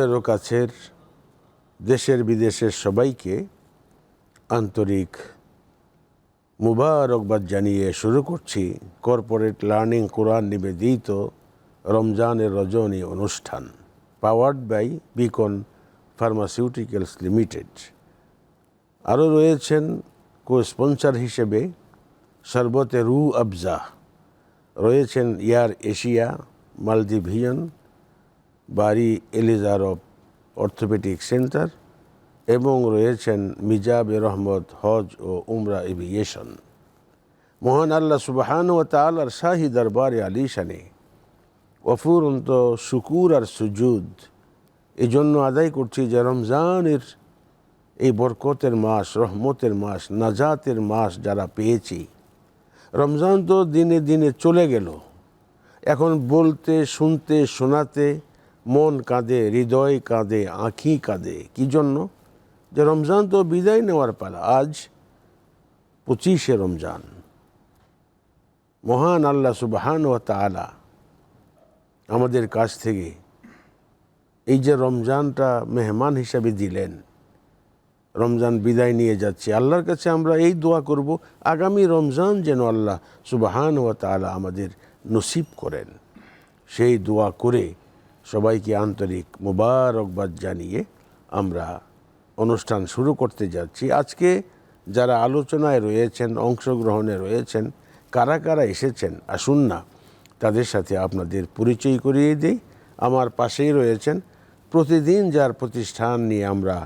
কাছের দেশের বিদেশের সবাইকে আন্তরিক মুবারকবাদ জানিয়ে শুরু করছি। কর্পোরেট লার্নিং কোরআন নিবেদিত রমজানের রজনী অনুষ্ঠান, powered by Beacon pharmaceuticals limited. আরও রয়েছেন কো স্পন্সর হিসেবে শরবতে রু আফজা রয়েছেন ইয়ার এশিয়া মালদ্বীভিয়ন বাড়ি এলিজারব অর্থোপেডিক সেন্টার এবং রয়েছেন মিজাবে রহমত, হজ ও উমরা এভিয়েশন মহান আল্লাহ সুবাহান ও তালার শাহী দরবারে আলিশানে অফুরন্ত শুকুর আর সুজুদ এই জন্য আদায় করছি যে রমজানের এই বরকতের মাস, রহমতের মাস, নাজাতের মাস যারা পেয়েছি, রমজান তো দিনে দিনে চলে গেল। এখন বলতে, শুনতে, শোনাতে মন কাঁদে, হৃদয় কাঁদে, আঁখি কাঁদে। কি জন্য? যে রমজান তো বিদায় নেওয়ার পালা। আজ পঁচিশে রমজান। মহান আল্লাহ সুবাহান ও তালা আমাদের কাছ থেকে এই যে রমজানটা মেহমান হিসাবে দিলেন, রমজান বিদায় নিয়ে যাচ্ছে। আল্লাহর কাছে আমরা এই দোয়া করব, আগামী রমজান যেন আল্লাহ সুবাহান ও তালা আমাদের নসিব করেন। সেই দোয়া করে সবাইকে আন্তরিক মুবারকবাদ জানিয়ে আমরা অনুষ্ঠান শুরু করতে যাচ্ছি। আজকে যারা আলোচনায় রয়েছেন, অংশগ্রহণে রয়েছেন, কারা কারা এসেছেন, আসুন না, তাদের সাথে আপনাদের পরিচয় করিয়ে দিই। আমার পাশেই রয়েছেন, প্রতিদিন যার প্রতিষ্ঠান নিয়ে আমরা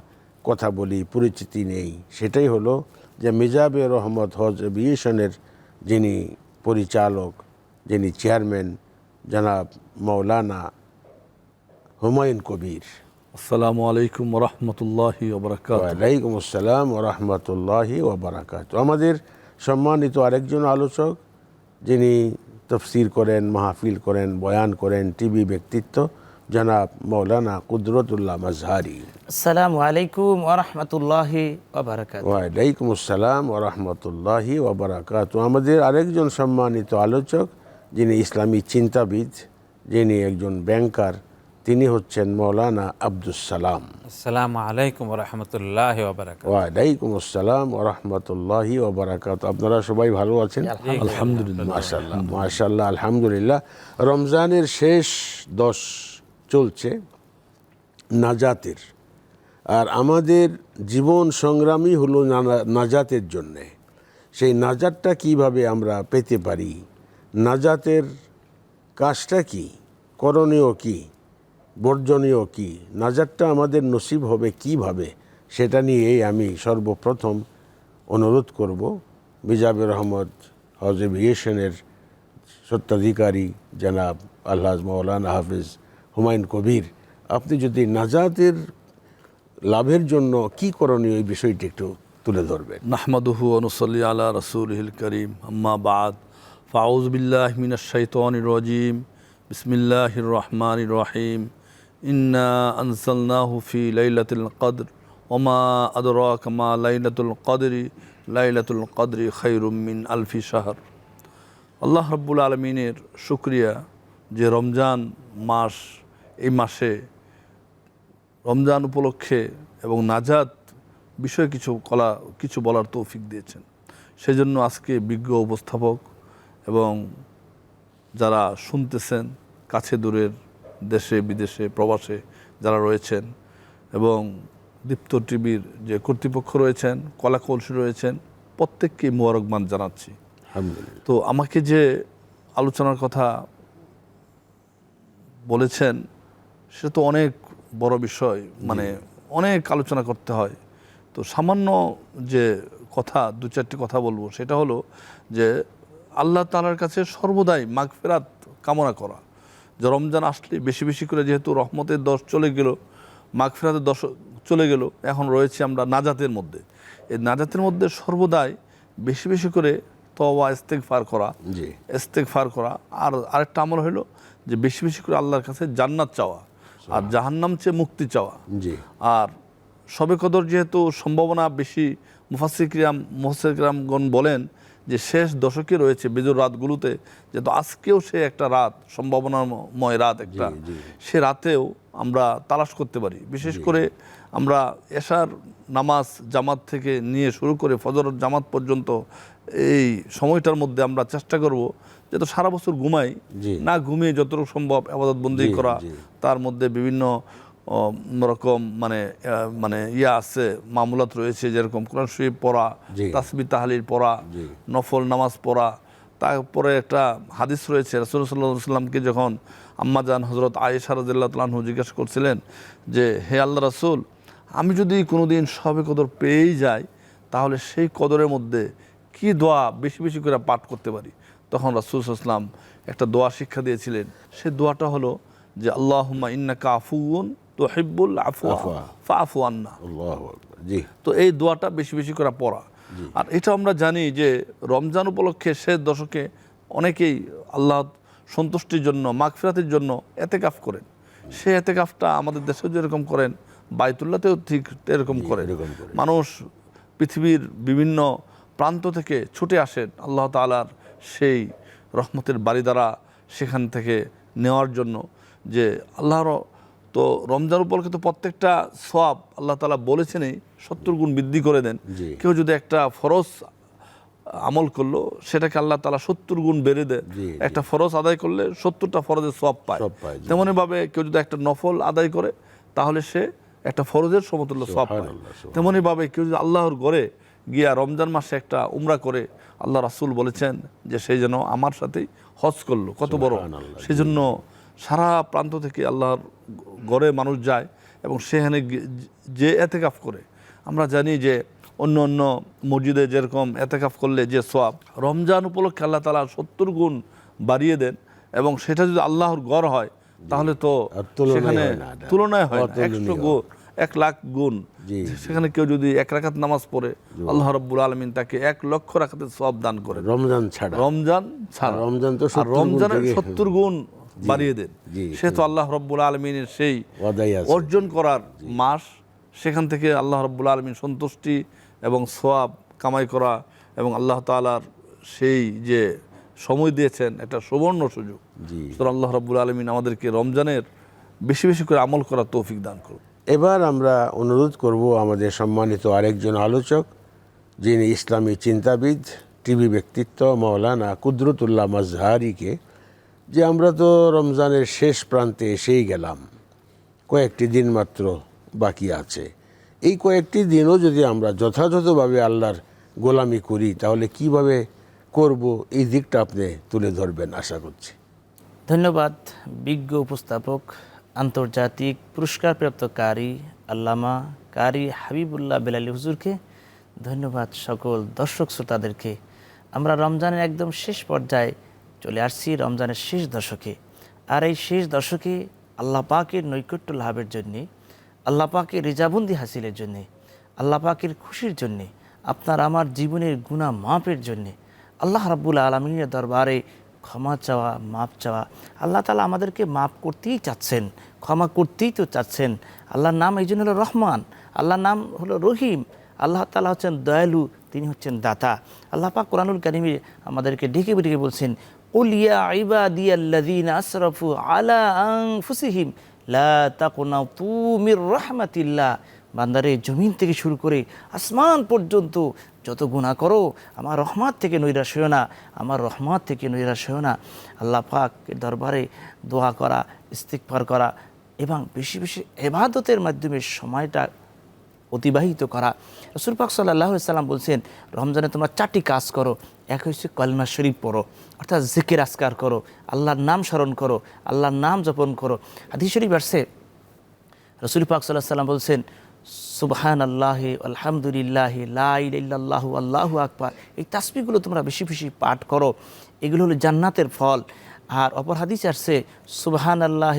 কথা বলি, পরিচিতি নেই, সেটাই হলো যে মিজাবে রহমত হজ এভিয়েশনের যিনি পরিচালক, যিনি চেয়ারম্যান জনাব মৌলানা হুমায়ুন কবির। আসসালামু আলাইকুম রহমতুল্লাহি ওবরাকাত ওয়ালাইকুম আসসালাম রহমতুল্লাহি ওবরাকাত আমাদের সম্মানিত আরেকজন আলোচক যিনি তফসির করেন মাহফিল করেন বয়ান করেন টিভি ব্যক্তিত্ব জনাব মৌলানা কুদরতুল্লাহ মাজহারি। আসসালামু আলাইকুম ওরহমতুল্লাহি ওয়ালাইকুম আসসালাম ও রহমতুল্লাহি ওবরাকাত আমাদের আরেকজন সম্মানিত আলোচক যিনি ইসলামী চিন্তাবিদ যিনি একজন ব্যাংকার তিনি হচ্ছেন মৌলানা আব্দুস সালাম। আসসালামু আলাইকুম রহমতুল্লাহ ওবরাকাত ওয়ালাইকুম আসসালাম রহমতুল্লাহি ওবরাকাত আপনারা সবাই ভালো আছেন? আলহামদুলিল্লাহ। মাশাল্লাহ মাশাল্লাহ আলহামদুলিল্লাহ। রমজানের শেষ দশ চলছে নাজাতের। আর আমাদের জীবন সংগ্রামই হলো নাজাতের জন্যে। সেই নাজাতটা কীভাবে আমরা পেতে পারি? নাজাতের কাজটা কি? করণীয় কি? বর্জনীয় কি? নাজাতটা আমাদের নসিব হবে কীভাবে? সেটা নিয়েই আমি সর্বপ্রথম অনুরোধ করব মিজাবুর রহমদ হজ এভিয়েশনের সত্ত্বাধিকারী জনাব আল্লাহ মৌলানা হাফিজ হুমায়ুন কবির। আপনি যদি নাজাতের লাভের জন্য কি করণীয় এই বিষয়টি একটু তুলে ধরবেন। নাহমাদুহু অনুসল্লি আলা রসুলহিল করিম। আম্মা বাদ। ফাউজ বিল্লাহ মিনাশ শাইতানির রাজিম। বিসমিল্লাহির রহমানির রহিম। ইন্না আনসালনাহু ফি লাইলাতুল কদর, ওমা আদরাকা মা লাইলাতুল কদরি লাইলাতুল কদরি খায়রুম মিন আলফি শাহর। আল্লাহ রব্বুল আলমিনের শুক্রিয়া যে রমজান মাস, এই মাসে রমজান উপলক্ষে এবং নাজাত বিষয়ে কিছু কলা, কিছু বলার তৌফিক দিয়েছেন। সেজন্য আজকে বিজ্ঞ উপস্থাপক এবং যারা শুনতেছেন, কাছে দূরের দেশে বিদেশে প্রবাসে যারা রয়েছেন এবং দীপ্ত টিভির যে কর্তৃপক্ষ রয়েছেন কলা কলসি রয়েছেন প্রত্যেককে মোবারকবাদ জানাচ্ছি। তো আমাকে যে আলোচনার কথা বলেছেন সে তো অনেক বড় বিষয় মানে অনেক আলোচনা করতে হয়। তো সামান্য যে কথা দু চারটি কথা বলব সেটা হলো যে আল্লাহ তালার কাছে সর্বদাই মাগফেরাত কামনা করা। যে রমজান আসলে বেশি বেশি করে যেহেতু রহমতের দশ চলে গেল মাগফেরাতের দশ চলে গেল এখন রয়েছে আমরা নাজাতের মধ্যে। এই নাজাতের মধ্যে সর্বদাই বেশি বেশি করে তওয়া ইস্তেক ফার করা জি। ইস্তেক ফার করা। আর আরেকটা আমল হলো যে বেশি বেশি করে আল্লাহর কাছে জান্নাত চাওয়া আর জাহান্নাম চেয়ে মুক্তি চাওয়া। জি। আর সবে কদর যেহেতু সম্ভাবনা বেশি মুফাসিকরাম মুফাসিকরামগণ বলেন যে শেষ দশকে রয়েছে বেজর রাতগুলোতে যেহেতু আজকেও সে একটা রাত সম্ভাবনাময় রাত একটা সে রাতেও আমরা তালাশ করতে পারি। বিশেষ করে আমরা এশার নামাজ জামাত থেকে নিয়ে শুরু করে ফজর জামাত পর্যন্ত এই সময়টার মধ্যে আমরা চেষ্টা করব যেহেতু সারা বছর ঘুমাই না ঘুমিয়ে যতটুকু সম্ভব আবাদত বন্দি করা তার মধ্যে বিভিন্ন রকম মানে মানে ইয়া আছে মামুলাত রয়েছে যেরকম কোরআন শরীফ পড়া। তাসবি তাহলিল পড়া। নফল নামাজ পড়া তারপরে একটা হাদিস রয়েছে রসুল সাল্লাহ সাল্লামকে যখন আম্মাজান হজরত আয়েশা রাজিল্লাহ তালাহু জিজ্ঞেস করছিলেন যে হে আল্লাহ রাসূল আমি যদি কোনোদিন সবে কদর পেয়েই যাই তাহলে সেই কদরের মধ্যে কি দোয়া বেশি বেশি করে পাঠ করতে পারি তখন রাসুল সাল্লাম একটা দোয়া শিক্ষা দিয়েছিলেন সেই দোয়াটা হলো যে আল্লাহুম্মা ইন্না আফুউন তুহিব্বুল আফওয়া আফওয়া। ফাআফু আন্না। জি। তো এই দোয়াটা বেশি বেশি করে পড়া। আর এটা আমরা জানি যে রমজান উপলক্ষে শেষ দশকে অনেকেই আল্লাহ সন্তুষ্টির জন্য মাগফিরাতের জন্য এতেকাফ করেন। সেই এতেকাফটা আমাদের দেশেও যেরকম করেন বাইতুল্লাতেও ঠিক এরকম করেন। করে। মানুষ পৃথিবীর বিভিন্ন প্রান্ত থেকে ছুটে আসেন আল্লাহ তালার সেই রহমতের বাড়ি দ্বারা সেখান থেকে নেওয়ার জন্য যে আল্লাহর তো রমজান উপলক্ষে তো প্রত্যেকটা সব আল্লাহ তালা বলেছেনই সত্তর গুণ বৃদ্ধি করে দেন। কেউ যদি একটা ফরজ আমল করল সেটাকে আল্লাহ তালা সত্তর গুণ বেড়ে দেয়। একটা ফরজ আদায় করলে সত্তরটা ফরজের সব পায়। সব পায়, জি। তেমনইভাবে কেউ যদি একটা নফল আদায় করে তাহলে সে একটা ফরজের সমতুল্য সব পায়। তেমনইভাবে কেউ যদি আল্লাহর ঘরে গিয়া রমজান মাসে একটা উমরা করে আল্লাহ রাসুল বলেছেন যে সেই যেন আমার সাথেই হজ করল। কত বড়। সুবহানাল্লাহ, সেই জন্য সারা প্রান্ত থেকে আল্লাহর গড়ে মানুষ যায় এবং সেখানে যে এতেকাফ করে। আমরা জানি যে অন্য অন্য মসজিদে যেরকম এতেকাফ করলে যে সোয়াব রমজান উপলক্ষে আল্লাহ তালা সত্তর গুণ বাড়িয়ে দেন এবং সেটা যদি আল্লাহর গড় হয় তাহলে তো সেখানে। তুলনায় হয় একশো গুণ এক লাখ গুণ। সেখানে কেউ যদি এক রাকাত নামাজ পড়ে আল্লাহ রব্বুল আলমিন তাকে এক লক্ষ রাকাতের সব দান করে। রমজান ছাড়া। রমজান ছাড়া। রমজান তো আর 70 গুণ রমজানের সত্তর গুণ বাড়িয়ে দেন। সে তো আল্লাহ রব্বুল আলমিনের সেই অর্জন করার মাস সেখান থেকে আল্লাহ রব্বুল আলমিন সন্তুষ্টি এবং সোয়াব কামাই করা এবং আল্লাহ তাআলার সেই যে সময় দিয়েছেন একটা সুবর্ণ সুযোগ। সুতরাং আল্লাহ রব্বুল আলমিন আমাদেরকে রমজানের বেশি বেশি করে আমল করার তৌফিক দান করুন। এবার আমরা অনুরোধ করব আমাদের সম্মানিত আরেকজন আলোচক যিনি ইসলামী চিন্তাবিদ টিভি ব্যক্তিত্ব মৌলানা কুদরতুল্লাহ মাজহারিকে যে আমরা তো রমজানের শেষ প্রান্তে এসেই গেলাম। কয়েকটি দিন মাত্র বাকি আছে। এই কয়েকটি দিনও যদি আমরা যথাযথভাবে আল্লাহর গোলামি করি, তাহলে কীভাবে করব? এই দিকটা আপনি তুলে ধরবেন আশা করছি। ধন্যবাদ, বিজ্ঞ উপস্থাপক, আন্তর্জাতিক পুরস্কারপ্রাপ্ত কারি, আল্লামা কারি হাবিবুল্লাহ বেলালি হুজুরকে ধন্যবাদ সকল দর্শক শ্রোতাদেরকে। আমরা রমজানের একদম শেষ পর্যায়ে চলে আসছি রমজানের শেষ দশকে। আর এই শেষ দশকে আল্লাহ পাকের নৈকট্য লাভের জন্যে, আল্লাহ পাকের রেজাবন্দি হাসিলের জন্যে, আল্লাহ পাকের খুশির জন্যে, আপনার আমার জীবনের গুণা মাপের জন্যে, আল্লাহ রাব্বুল আলমিনের দরবারে ক্ষমা চাওয়া মাপ চাওয়া, আল্লাহ তালা আমাদেরকে মাপ করতেই চাচ্ছেন, ক্ষমা করতেই তো চাচ্ছেন। আল্লাহর নাম এই জন্য হলো রহমান, আল্লাহর নাম হলো রহিম, আল্লাহ তালা হচ্ছেন দয়ালু, তিনি হচ্ছেন দাতা। আল্লাহ পাক কোরআনুল কারিমে আমাদেরকে ডেকে ডেকে বলছেন আলা লা বান্দারে, জমিন থেকে শুরু করে আসমান পর্যন্ত যত গুণা করো, আমার রহমত থেকে নৈরাশ হয়েও না, আমার রহমত থেকে নৈরাশ হয়েও না। আল্লাহ পাকের দরবারে দোয়া করা ইস্তিকফার করা এবং বেশি বেশি এবাদতের মাধ্যমে সময়টা অতিবাহিত করা। রসুল পাক সাল্লাহ সাল্লাম বলছেন, রমজানে তোমরা চারটি কাজ করো, এক হচ্ছে কলমা শরীফ পড়ো, অর্থাৎ জিকির আসকার করো, আল্লাহর নাম স্মরণ করো, আল্লাহর নাম জপন করো। হাদিস শরীফ আসছে। রসুল পাক সাল্লাহ সাল্লাম বলছেন সুবহান আল্লাহ আলহামদুলিল্লাহ লাহ আল্লাহ আকবার। এই তাসবিগুলো তোমরা বেশি বেশি পাঠ করো। এগুলো হলো জান্নাতের ফল। আর অপর হাদিস আসছে সুবহান আল্লাহ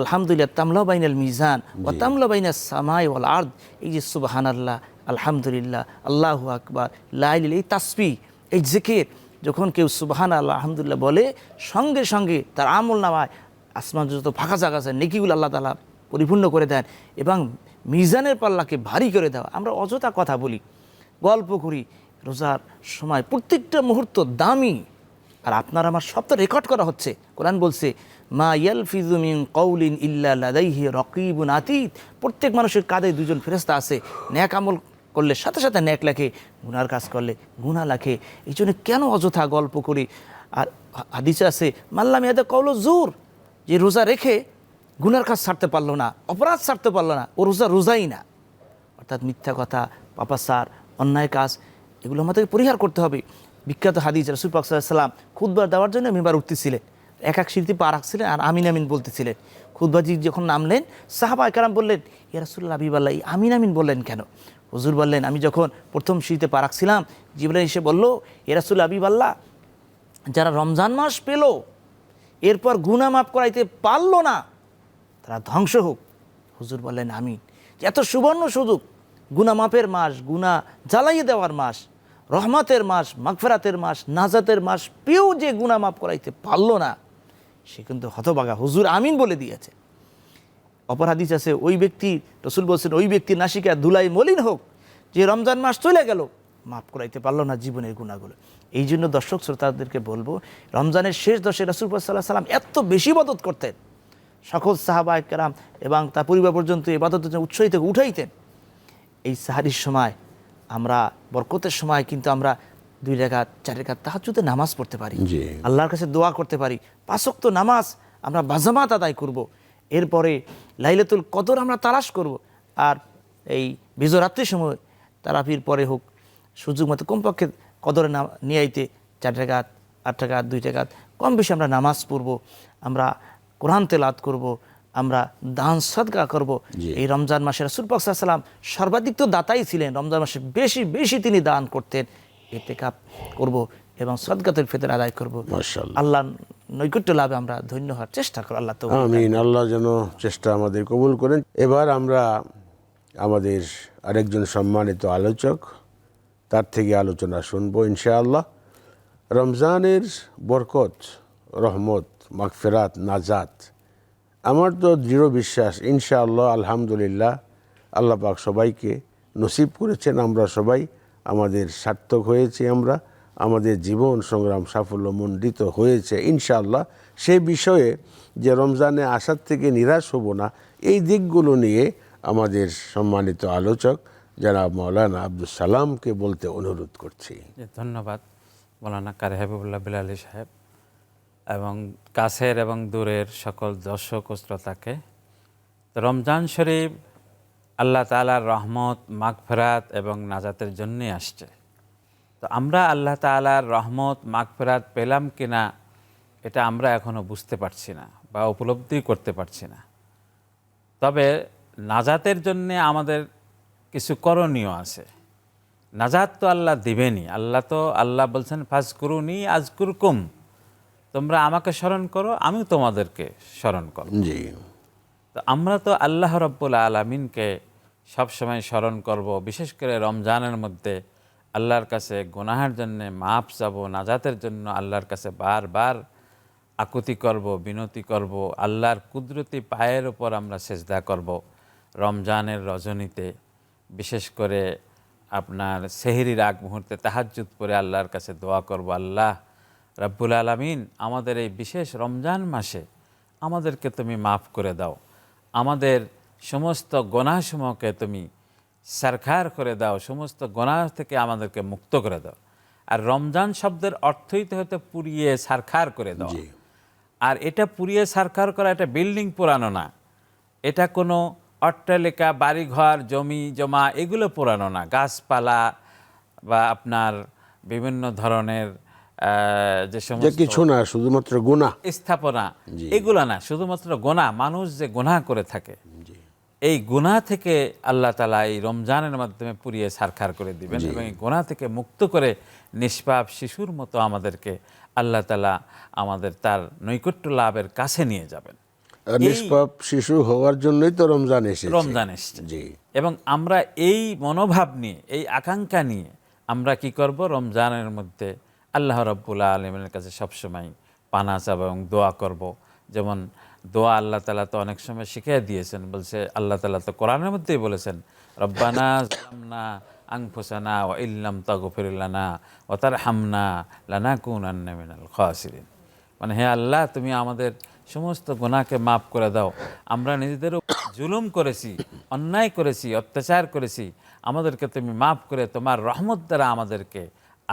আলহামদুলিল্লাহ তামলা বাইনাল মিজান ও তামলা বাইনা সামাই ওয়াল আর্দ। এই যে সুবহান আল্লাহ আলহামদুলিল্লাহ আল্লাহ আকবার লাইল এই তাসবি এই জিকির যখন কেউ সুবহান আল্লাহ আলহামদুলিল্লাহ বলে সঙ্গে সঙ্গে তার আমল নামায় আসমান যত ফাঁকা জায়গা আছে নেকিগুলো আল্লাহ তালা পরিপূর্ণ করে দেন এবং মিজানের পাল্লাকে ভারী করে দেওয়া। আমরা অযথা কথা বলি গল্প করি রোজার সময় প্রত্যেকটা মুহূর্ত দামি। আর আপনার আমার সব তো রেকর্ড করা হচ্ছে। কোরআন বলছে, মা ইয়াল ফিজুমিন কৌলিন ইল্লা লাদাইহি রকিবুন আতীত। প্রত্যেক মানুষের কাঁধে দুজন ফেরেস্তা আছে। ন্যাক আমল করলে সাথে সাথে ন্যাক লেখে, গুনার কাজ করলে গুণা লেখে। এই জন্য কেন অযথা গল্প করি? আর হাদিসে আছে মাল্লাম ইয়াদে কৌল জোর। যে রোজা রেখে গুনার কাজ ছাড়তে পারল না, অপরাধ ছাড়তে পারল না, ও রোজা রোজাই না। অর্থাৎ মিথ্যা কথা পাপাসার অন্যায় কাজ, এগুলো আমাদেরকে পরিহার করতে হবে। বিখ্যাত হাদিস, রসুল পাক সাল্লাম খুদবার দেওয়ার জন্য মেম্বার উঠতেছিলেন। এক এক সিঁড়িতে পা রাখছিলেন আর আমিন আমিন বলতেছিলেন। খুদবাজি যখন নামলেন, সাহাবা একরাম বললেন, ইয়া রাসুল্লাহ আবিবাল্লাহ এই আমিন আমিন বললেন কেন? হুজুর বললেন, আমি যখন প্রথম সিঁড়িতে পা রাখছিলাম, জিবরাইল এসে বলল ইরাসুল্লাহ আবিবাল্লাহ যারা রমজান মাস পেল, এরপর গুনা মাফ করাইতে পারল না, তারা ধ্বংস হোক হুজুর বললেন, আমিন। এত সুবর্ণ সুযোগ গুনা মাপের মাস গুনা জ্বালাইয়ে দেওয়ার মাস রহমতের মাস, মাগফেরাতের মাস, নাজাতের মাস পেয়েও যে গুনা মাফ করাইতে পারল না, সে কিন্তু হতবাগা। হুজুর আমিন বলে দিয়েছে। অপর হাদিস আছে, ওই ব্যক্তি, রসুল বলছেন, ওই ব্যক্তির নাসিকা, ধুলাই মলিন হোক, যে রমজান মাস চলে গেল, মাফ করাইতে পারল না জীবনের গুণাগুলো এই জন্য দর্শক শ্রোতাদেরকে বলব, রমজানের শেষ দশে রসুল সাল্লাহ সাল্লাম এত বেশি মদত করতেন। সকল সাহাবা কেরাম এবং তার পরিবার পর্যন্ত এবাদতের জন্য উৎসাহিত উঠাইতেন। এই সাহারির সময় আমরা বরকতের সময় কিন্তু আমরা দুই রেখাত চার রেখাত তাহাজুতে নামাজ পড়তে পারি। আল্লাহর কাছে দোয়া করতে পারি। পাঁচক্ত নামাজ আমরা বাজামাত আদায় করব। এরপরে লাইলাতুল কদর আমরা তালাশ করব। আর এই বিজরাত্রির সময় তারাপির পরে হোক সুযোগ মতো কমপক্ষে কদরে না নিয়ে আইতে চার টাকাত আট টাকাত দুই টাকাত কম বেশি আমরা নামাজ পড়ব। আমরা কোরআন তেলাত করব। আমরা দান সদকা করব। এই রমজান মাসে রাসুল পাক সাল্লাম সর্বাধিক তো দাতাই ছিলেন। রমজান মাসে বেশি বেশি তিনি দান করতেন। এতে কাপ করব এবং সদকাতের ফেতর আদায় করব। আল্লাহ নৈকট্য লাভে আমরা ধন্য হওয়ার চেষ্টা করব আল্লাহ তো আমিন। আল্লাহ যেন চেষ্টা আমাদের কবুল করেন। এবার আমরা আমাদের আরেকজন সম্মানিত আলোচক তার থেকে আলোচনা শুনব ইনশাআল্লাহ। রমজানের বরকত রহমত মাগফেরাত নাজাত আমার তো দৃঢ় বিশ্বাস, ইনশাআল্লাহ, আলহামদুলিল্লাহ, আল্লাহ পাক সবাইকে নসিব করেছেন, আমরা সবাই আমাদের সার্থক হয়েছে আমরা, আমাদের জীবন সংগ্রাম সাফল্যমণ্ডিত হয়েছে, ইনশাআল্লাহ। সেই বিষয়ে যে রমজানে আসার থেকে নিরাশ হব না, এই দিকগুলো নিয়ে আমাদের সম্মানিত আলোচক যারা মৌলানা আব্দুল সালামকে বলতে অনুরোধ করছি। ধন্যবাদ। মৌলানা কারি হাবিবুল্লাহ বিলালি সাহেব। এবং কাছের এবং দূরের সকল দর্শক ও শ্রোতাকে রমজান শরীফ আল্লাহ তালার রহমত, মাগফেরাত এবং নাজাতের জন্যে আসছে। তো আমরা আল্লাহ তালার রহমত, মাগফেরাত পেলাম কি না এটা আমরা এখনও বুঝতে পারছি না বা উপলব্ধি করতে পারছি না। তবে নাজাতের জন্যে আমাদের কিছু করণীয় আছে। নাজাত তো আল্লাহ দিবেনই। আল্লাহ তো, আল্লাহ বলছেন ফাজ করুনি আজ কুরকুম তোমরা আমাকে স্মরণ করো আমিও তোমাদেরকে স্মরণ করো জি। তো আমরা তো আল্লাহ রব্বুল আলমিনকে সবসময় স্মরণ করব বিশেষ করে রমজানের মধ্যে আল্লাহর কাছে গুনাহের জন্যে মাপ যাব নাজাতের জন্য আল্লাহর কাছে বারবার আকুতি করব বিনতি করব আল্লাহর কুদরতি পায়ের উপর আমরা সেজদা করব রমজানের রজনীতে। বিশেষ করে আপনার সেহরির আগ মুহূর্তে তাহাজ্জুদ পরে আল্লাহর কাছে দোয়া করব আল্লাহ রব্বুল আলমিন আমাদের এই বিশেষ রমজান মাসে আমাদেরকে তুমি মাফ করে দাও। আমাদের সমস্ত গোনাসমূহকে তুমি সারখার করে দাও সমস্ত গোনাহ থেকে আমাদেরকে মুক্ত করে দাও। আর রমজান শব্দের অর্থই তো হয়তো পুড়িয়ে সারখার করে দাও। আর এটা পুড়িয়ে সারখার করা এটা বিল্ডিং পুরানো না। এটা কোনো অট্টালিকা বাড়িঘর জমি জমা এগুলো পুরানো না। গাছপালা বা আপনার বিভিন্ন ধরনের যে যে সমস্ত কিছু না শুধুমাত্র গুণা স্থাপনা এগুলা না শুধুমাত্র গোনা মানুষ যে গুনাহ করে থাকে এই গুনাহ থেকে আল্লাহ তালা এই রমজানের মাধ্যমে পুড়িয়ে সারখার করে দিবেন এবং এই গোনা থেকে মুক্ত করে নিষ্পাপ শিশুর মতো আমাদেরকে আল্লাহ তালা আমাদের তার নৈকট্য লাভের কাছে নিয়ে যাবেন। নিষ্পাপ শিশু হওয়ার জন্যই তো রমজান এসেছে। রমজান এসছে। জি। এবং আমরা এই মনোভাব নিয়ে এই আকাঙ্ক্ষা নিয়ে আমরা কি করব? রমজানের মধ্যে আল্লাহ রব্বুল্লাহ আলমের কাছে সবসময় পানা চাব এবং দোয়া করব। যেমন দোয়া আল্লাহ তালা তো অনেক সময় শিখিয়ে দিয়েছেন, বলছে আল্লাহ তালা তো কোরআনের মধ্যেই বলেছেন, রব্বানা জালামনা আংফুসানা ও ইল্লাম তগফিরুল্লানা ও তার হামনা লানা কুন মিনাল খাসিরিন। মানে হে আল্লাহ, তুমি আমাদের সমস্ত গুনাহকে মাফ করে দাও। আমরা নিজেদেরও জুলুম করেছি, অন্যায় করেছি, অত্যাচার করেছি। আমাদেরকে তুমি মাফ করে তোমার রহমত দ্বারা আমাদেরকে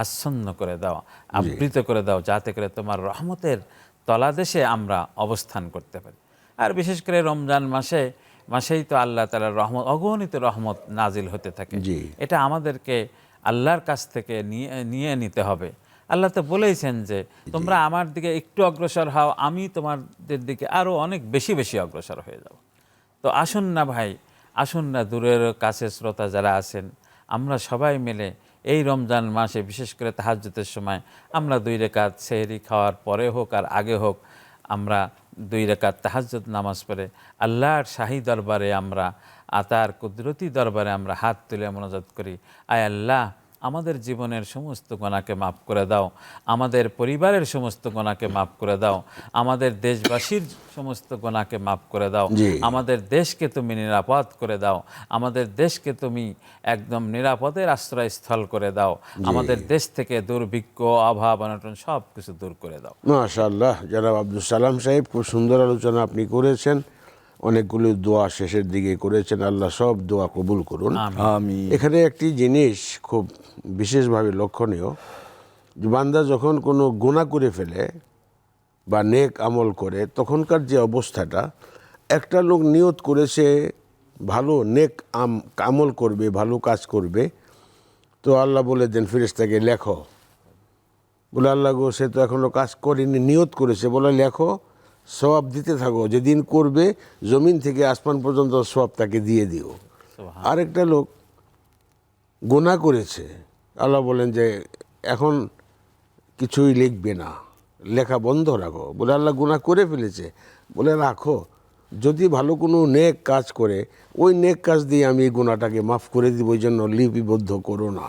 আচ্ছন্ন করে দাও আবৃত করে দাও যাতে করে তোমার রহমতের তলাদেশে আমরা অবস্থান করতে পারি। আর বিশেষ করে রমজান মাসে মাসেই তো আল্লাহ তালার রহমত অগণিত রহমত নাজিল হতে থাকে। এটা আমাদেরকে আল্লাহর কাছ থেকে নিয়ে নিয়ে নিতে হবে। আল্লাহ তো বলেইছেন যে তোমরা আমার দিকে একটু অগ্রসর হও আমি তোমাদের দিকে আরও অনেক বেশি বেশি অগ্রসর হয়ে যাব। তো আসুন না ভাই আসুন না দূরের কাছে শ্রোতা যারা আছেন আমরা সবাই মিলে এই রমজান মাসে বিশেষ করে তাহাজ্যতের সময় আমরা দুই রেখাত সেহেরি খাওয়ার পরে হোক আর আগে হোক আমরা দুই রেখাত তাহাজ্জত নামাজ পড়ে আল্লাহর শাহী দরবারে আমরা আতার কুদরতি দরবারে আমরা হাত তুলে মনোজাত করি। আয় আল্লাহ আমাদের জীবনের সমস্ত গোনাকে মাফ করে দাও। আমাদের পরিবারের সমস্ত গোনাকে মাফ করে দাও। আমাদের দেশবাসীর সমস্ত গোনাকে মাফ করে দাও। আমাদের দেশকে তুমি নিরাপদ করে দাও। আমাদের দেশকে তুমি একদম নিরাপদের আশ্রয়স্থল করে দাও। আমাদের দেশ থেকে দুর্ভিক্ষ অভাব অনটন সব কিছু দূর করে দাও। মাশাআল্লাহ জনাব আব্দুল সালাম সাহেব খুব সুন্দর আলোচনা আপনি করেছেন। অনেকগুলো দোয়া শেষের দিকে করেছেন। আল্লাহ সব দোয়া কবুল করুন। আমি এখানে একটি জিনিস খুব বিশেষভাবে লক্ষণীয়। যে বান্দা যখন কোনো গুণা করে ফেলে বা নেক আমল করে তখনকার যে অবস্থাটা একটা লোক নিয়ত করেছে ভালো নেক আম আমল করবে ভালো কাজ করবে। তো আল্লাহ বলে দেন ফিরেশতাকে লেখো। বলে আল্লাহ গো সে তো এখনও কাজ করেনি। নিয়ত করেছে বলে লেখো। সওয়াব দিতে থাকো যেদিন করবে জমিন থেকে আসমান পর্যন্ত সওয়াব তাকে দিয়ে দিও। আরেকটা লোক গোনা করেছে। আল্লাহ বলেন যে এখন কিছুই লিখবে না লেখা বন্ধ রাখো। বলে আল্লাহ গুনাহ করে ফেলেছে। বলে রাখো যদি ভালো কোনো নেক কাজ করে ওই নেক কাজ দিয়ে আমি এই গুণাটাকে মাফ করে দিব ওই জন্য লিপিবদ্ধ করো না।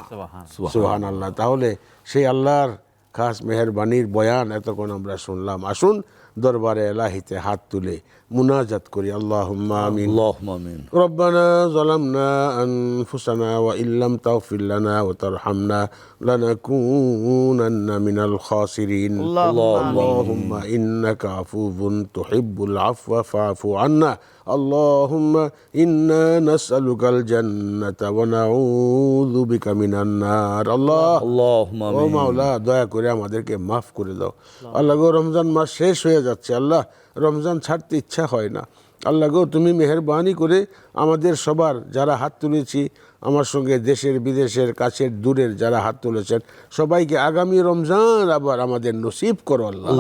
সুহান আল্লাহ তাহলে সেই আল্লাহর খাস মেহরবানির বয়ান এতক্ষণ আমরা শুনলাম। আসুন দরবারে এলাহিতে হাত তুলে মুনাজাত করি আল্লাহুম্মা আমিন আল্লাহুম্মা আমিন রব্বানা যালামনা আনফুসানা ওয়া ইল্লাম তাগফির লানা ওয়া তারহামনা লানাকুনান্না মিনাল খাসিরিন আল্লাহুম্মা ইন্নাকা আফুবুন তুহিব্বুল আফওয়া ফাফু আন্না আল্লাহুম্মা ইন্না নাসআলুকাল জান্নাতা ওয়া নাউযু বিকা মিনান আল্লাহ আল্লাহুম্মা ও মাওলা দয়া করে আমাদেরকে মাফ করে দাও। আল্লাহ রমজান মাস শেষ হয়ে যাচ্ছে আল্লাহ। রমজান ছাড়তে ইচ্ছা হয় না। আল্লাহ গো তুমি মেহরবানি করে আমাদের সবার যারা হাত তুলেছি আমার সঙ্গে দেশের বিদেশের কাছের দূরের যারা হাত তুলেছেন সবাইকে আগামী রমজান আবার আমাদের নসিব করো আল্লাহ।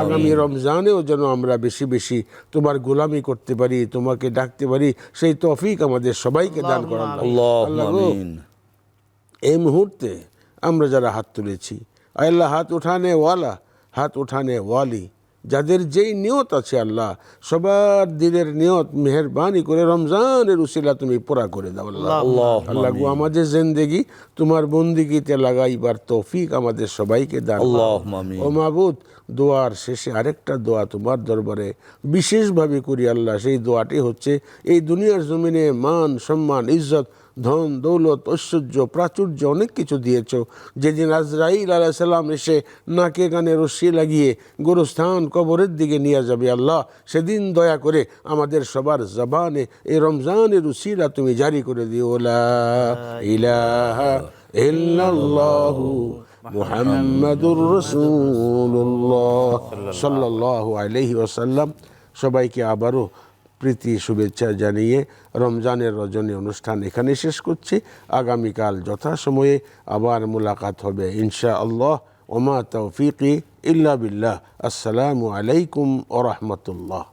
আগামী রমজানেও যেন আমরা বেশি বেশি তোমার গোলামি করতে পারি তোমাকে ডাকতে পারি সেই তফিক আমাদের সবাইকে দান করান এই মুহূর্তে আমরা যারা হাত তুলেছি আল্লাহ হাত উঠানে ওয়ালা হাত উঠানে ওয়ালি। যাদের যেই নিয়ত আছে আল্লাহ সবার দিনের নিয়ত মেহরবানি করে রমজানের উশিলা তুমি পুরা করে দাও আল্লাহ। আল্লাহ আমাদের জিন্দেগি তোমার বন্দিগিতে লাগাইবার তৌফিক আমাদের সবাইকে দান ও দোয়ার শেষে আরেকটা দোয়া তোমার দরবারে বিশেষভাবে করি আল্লাহ সেই দোয়াটি হচ্ছে এই দুনিয়ার জমিনে মান সম্মান ইজ্জত ধন, দৌলত, ঐশ্বর্য, প্রাচুর্য অনেক কিছু দিয়েছ। যেদিন আজরাইল আলাহ সাল্লাম এসে নাকে কানে রশ্মি লাগিয়ে গোরস্থান কবরের দিকে নিয়ে যাবে আল্লাহ, সেদিন দয়া করে আমাদের সবার জবানে এই রমজানের উসিলা তুমি জারি করে দিও। ইলাহা ইল্লাল্লাহু মুহাম্মাদুর রাসূলুল্লাহ সাল্লাল্লাহু আলাইহি ওয়াসাল্লাম। সবাইকে আবারও প্রীতি, শুভেচ্ছা জানিয়ে রমজানের রজনী অনুষ্ঠান এখানে শেষ করছি। আগামীকাল যথাসময়ে আবার মোলাকাত হবে ইনশা আল্লাহ ওমা তৌফিকি ইল্লা বিল্লাহ। আসসালামু আলাইকুম ওরহমতুল্লাহ